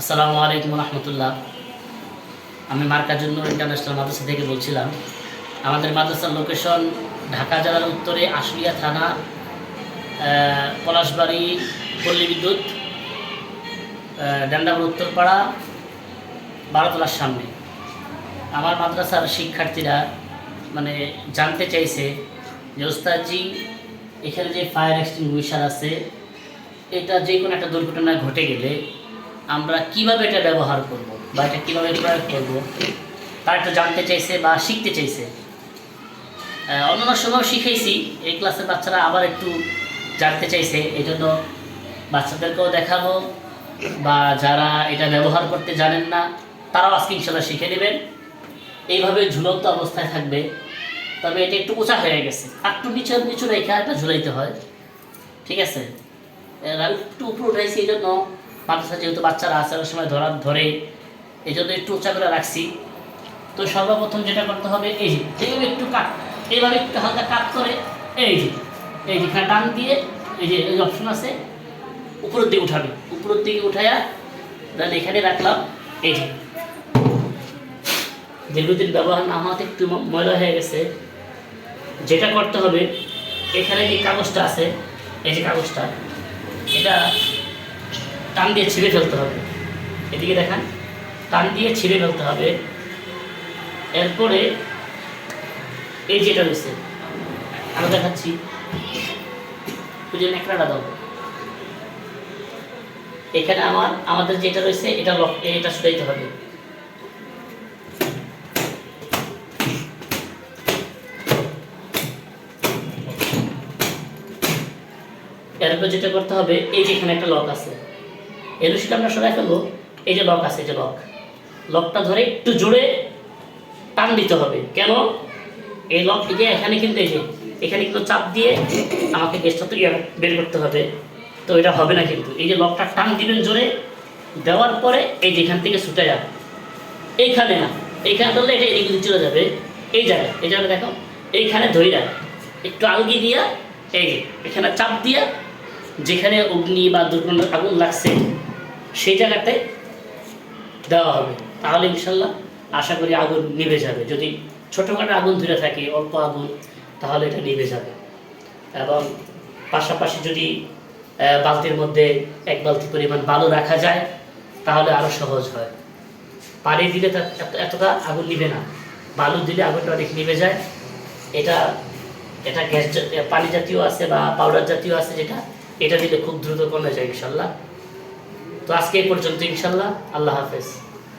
আসসালামু আলাইকুম রহমতুল্লাহ। আমি মার্কাজুন্নুর ইন্টারন্যাশনাল মাদ্রাসা থেকে বলছিলাম আমাদের মাদ্রাসার লোকেশন ঢাকা জেলার উত্তরে আশুলিয়া থানা পলাশবাড়ি পল্লী বিদ্যুৎ আহ, ডান্ডাবর উত্তরপাড়া বারোতলার সামনে। আমার মাদ্রাসার শিক্ষার্থীরা মানে জানতে চাইছে যে ওস্তাদজি এখানে যে ফায়ার এক্সটিংগুইশার আছে এটা যে কোনো একটা দুর্ঘটনা ঘটে গেলে আমরা কীভাবে এটা ব্যবহার করব বা এটা কীভাবে প্রয়োগ করব, তারা একটু জানতে চাইছে বা শিখতে চাইছে। অন্যান্য সময় শিখেছি এই ক্লাসের বাচ্চারা আবার একটু জানতে চাইছে, এই জন্য বাচ্চাদেরকেও দেখাবো, বা যারা এটা ব্যবহার করতে জানেন না, তারাও আজকে ইনশাল্লাহ শিখে নেবেন। এইভাবে ঝুলন্ত অবস্থায় থাকবে, তবে এটা একটু উঁচা হয়ে গেছে। একটু নিচু নিচু রেখা এটা ঝুলাইতে হয়। ঠিক আছে? একটু উপরে উঠাইছি, এই জন্য মাদ্রাসা যেহেতু বাচ্চারা আছে, অনেক সময় ধরা ধরে এই জন্য একটু উঁচা করে রাখছি। তো সর্বপ্রথম যেটা করতে হবে, এই যে, এইভাবে একটু কাট, এইভাবে একটু হালকা কাট করে, এই যে এই যে টান দিয়ে, এই যে, এই অপশন আছে, উপরের দিকে উঠাবে। উপরের দিকে উঠাইয়া তাহলে এখানে রাখলাম, এই যে। দীর্ঘদিন ব্যবহার না হওয়াতে একটু ময়লা হয়ে গেছে। যেটা করতে হবে, এখানে যে কাগজটা আছে, এই যে কাগজটা, এটা টান দিয়ে ছিঁড়ে ফেলতে হবে। এদিকে দেখান, টান দিয়ে ছিঁড়ে ফেলতে হবে। এরপরে এই যেটা রয়েছে আমি দেখাচ্ছি। নেকড়াটা দাও। এখানে আমার, আমাদের যেটা রয়েছে, এটা লক এটা শুধাইতে হবে। এরপর যেটা করতে হবে, এই যে এখানে একটা লক আছে। এই রশিটা আমরা সরাই ফেলব। এই যে লক আছে, এই যে লক লকটা ধরে একটু জোরে টান দিতে হবে। কেন? এই লক থেকে এখানে কিন্তু যে, এখানে কিন্তু চাপ দিয়ে আমাকে গ্যাসটা তো বের করতে হবে। তো এটা হবে না কিন্তু। এই যে লকটা টান দিবেন জোরে, দেওয়ার পরে এই যে এখান থেকে ছুটে যাবে এইখানে না, এইখানে ধরলে এটা এদিকে চলে যাবে। এই জায়গায় এই জায়গায় দেখো, এইখানে ধইরা একটু আলগি দিয়া, এই এখানে চাপ দিয়া যেখানে অগ্নি বা দুর্গন্ধ আগুন লাগছে সেই জায়গাতে দেওয়া হবে। তাহলে ইনশাল্লাহ আশা করি আগুন নিভে যাবে। যদি ছোটোখাটো আগুন ধরে থাকে, অল্প আগুন, তাহলে এটা নিভে যাবে। এবং পাশাপাশি যদি বালতির মধ্যে এক বালতি পরিমাণ বালু রাখা যায়, তাহলে আরও সহজ হয়। পানি দিলে এতটা আগুন নিবে না। বালু দিলে আগুনটা অনেক নিভে যায়। এটা এটা গ্যাস পানি জাতীয় আছে বা পাউডার জাতীয় আছে যেটা, এটা দিলে খুব দ্রুত কমে যায় ইনশাল্লাহ। তো আজকে এই পর্যন্ত ইনশাল্লাহ। আল্লাহ হাফেজ।